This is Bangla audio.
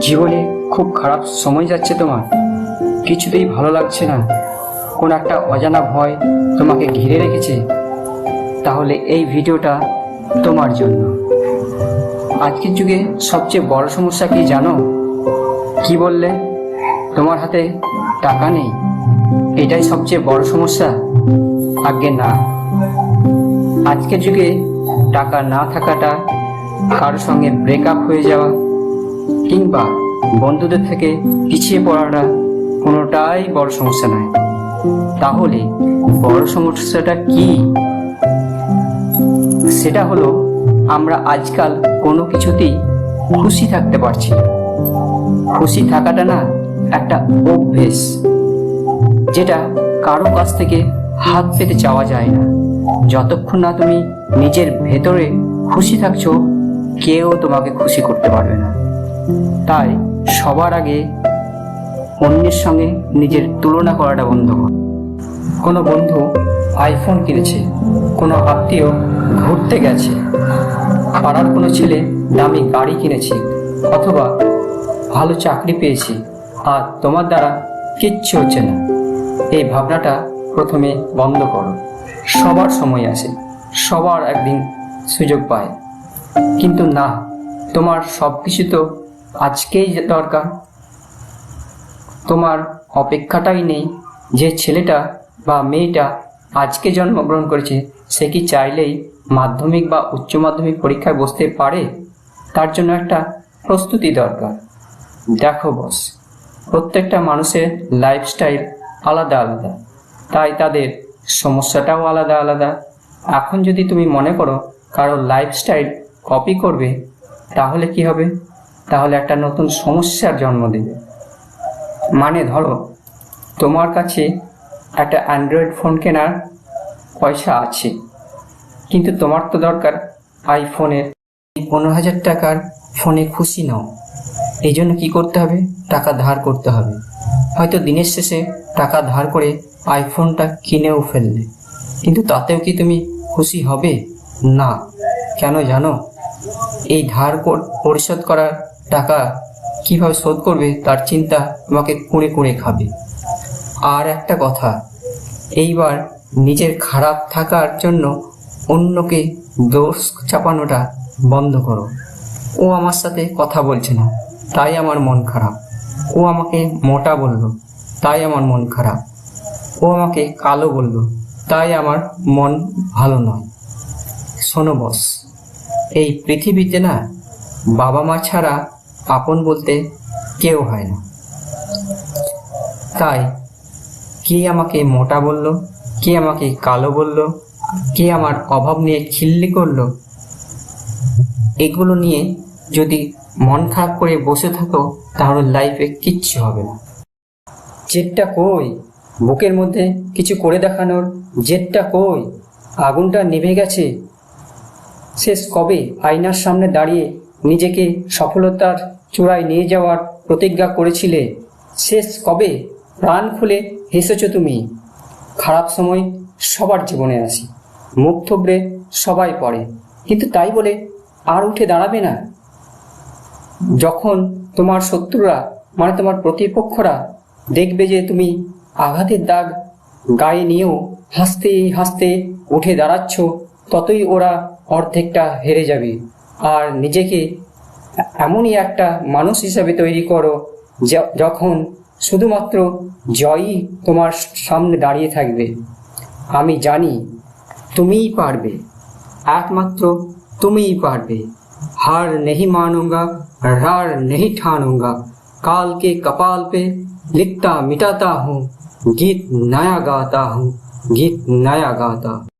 জীবনে খুব খারাপ সময় যাচ্ছে তোমার। কিছুতেই ভালো লাগছে না। কোন একটা অজানা ভয় তোমাকে ঘিরে রেখেছে। তাহলে এই ভিডিওটা তোমার জন্য। আজকের যুগে সবচেয়ে বড় সমস্যা কি জানো? কি বললে? তোমার হাতে টাকা নেই। এটাই সবচেয়ে বড় সমস্যা। আগে না। আজকের যুগে টাকা না থাকাটা কারোর সঙ্গে ব্রেকআপ হয়ে যাওয়া কিংবা বন্ধুদের থেকে পিছিয়ে পড়াটা কোনোটাই বড় সমস্যা নয়। তাহলে বড় সমস্যাটা কি? সেটা হলো আমরা আজকাল কোনো কিছুতেই খুশি থাকতে পারছি না। খুশি থাকাটা না একটা অভ্যেস, যেটা কারও কাছ থেকে হাত পেতে চাওয়া যায় না। যতক্ষণ না তুমি নিজের ভেতরে খুশি থাকছো, কেউ তোমাকে খুশি করতে পারবে না। তাই সবার আগে অন্যের সঙ্গে নিজের তুলনা করাটা বন্ধ কর। কোনো বন্ধু আইফোন কিনেছে, কোনো আত্মীয় ঘুরতে গেছে, পাড়ার কোনো ছেলে দামি গাড়ি কিনেছে অথবা ভালো চাকরি পেয়েছে আর তোমার দ্বারা কিচ্ছু হচ্ছে না। এই ভাবনাটা প্রথমে বন্ধ করো। সবার সময় আসে, সবার একদিন সুযোগ পায়। কিন্তু না, তোমার সব কিছু তো আজকেই দরকার। তোমার অপেক্ষাটাই নেই যে ছেলেটা বা মেয়েটা আজকে জন্মগ্রহণ করেছে, সে কি চাইলেই মাধ্যমিক বা উচ্চ মাধ্যমিক পরীক্ষায় বসতে পারে? তার জন্য একটা প্রস্তুতি দরকার। দেখো বস প্রত্যেকটা মানুষের লাইফস্টাইল আলাদা আলাদা। তাই তাদের সমস্যাটাও আলাদা আলাদা। এখন যদি তুমি মনে করো কারও লাইফস্টাইল কপি করবে, তাহলে কি হবে? তাহলে একটা নতুন সমস্যার জন্ম দেবে। মানে ধরো, তোমার কাছে একটা অ্যান্ড্রয়েড ফোন কেনার পয়সা আছে, কিন্তু তোমার তো দরকার আইফোনের পনেরো হাজার টাকার ফোনে খুশি নাও। এই জন্য কী করতে হবে? টাকা ধার করতে হবে। হয়তো দিনের শেষে টাকা ধার করে আইফোনটা কিনেও ফেললে। কিন্তু তাতেও কি তুমি খুশি হবে? না। কেন জানো? এই ধার পরিশোধ করার টাকা কীভাবে শোধ করবে তার চিন্তা তোমাকে কুঁড়ে কুঁড়ে খাবে। আর একটা কথা, এইবার নিজের খারাপ থাকার জন্য অন্যকে দোষ চাপানোটা বন্ধ করো। ও আমার সাথে কথা বলছে না, তাই আমার মন খারাপ। ও আমাকে মোটা বলল, তাই আমার মন খারাপ। ও আমাকে কালো বলল, তাই আমার মন ভালো নয়। শোনো বস। এই পৃথিবীতে না বাবা মা ছাড়া আপন বলতে কেউ হয় না। তাই কে আমাকে মোটা বলল, কে আমাকে কালো বলল, কে আমার অভাব নিয়ে খিল্লি করল, এগুলো নিয়ে যদি মন খারাপ করে বসে থাকো, তাহলে লাইফে কিচ্ছু হবে না। জেদটা কই? বুকের মধ্যে কিছু করে দেখানোর জেদটা কই? আগুনটা নিভে গেছে শেষ কবে আয়নার সামনে দাঁড়িয়ে নিজেকে সফলতার চূড়ায় নিয়ে যাওয়ার প্রতিজ্ঞা করেছিলে? শেষ কবে প্রাণ খুলে হেসেছ তুমি? খারাপ সময় সবার জীবনে আসি, মুখ থুবড়ে সবাই পড়ে। কিন্তু তাই বলে আর উঠে দাঁড়াবে না? যখন তোমার শত্রুরা মানে তোমার প্রতিপক্ষরা দেখবে যে তুমি আঘাতের দাগ গায়ে নিয়েও হাসতে হাসতে উঠে দাঁড়াচ্ছ, ততই ওরা অর্ধেকটা হেরে যাবে। আর নিজেকে এমনই একটা মানুষ হিসাবে তৈরি করো যখন শুধুমাত্র জয়ই তোমার সামনে দাঁড়িয়ে থাকবে। আমি জানি তুমিই পারবে। একমাত্র তুমিই পারবে। হার নেহি মানুঙ্গা হার নেহি ঠানুঙ্গা। কালকে কপাল পে লিখতা মিটাতা হুঁ, গীত নয়া গাতা হুঁ, গীত নয়া গাতা।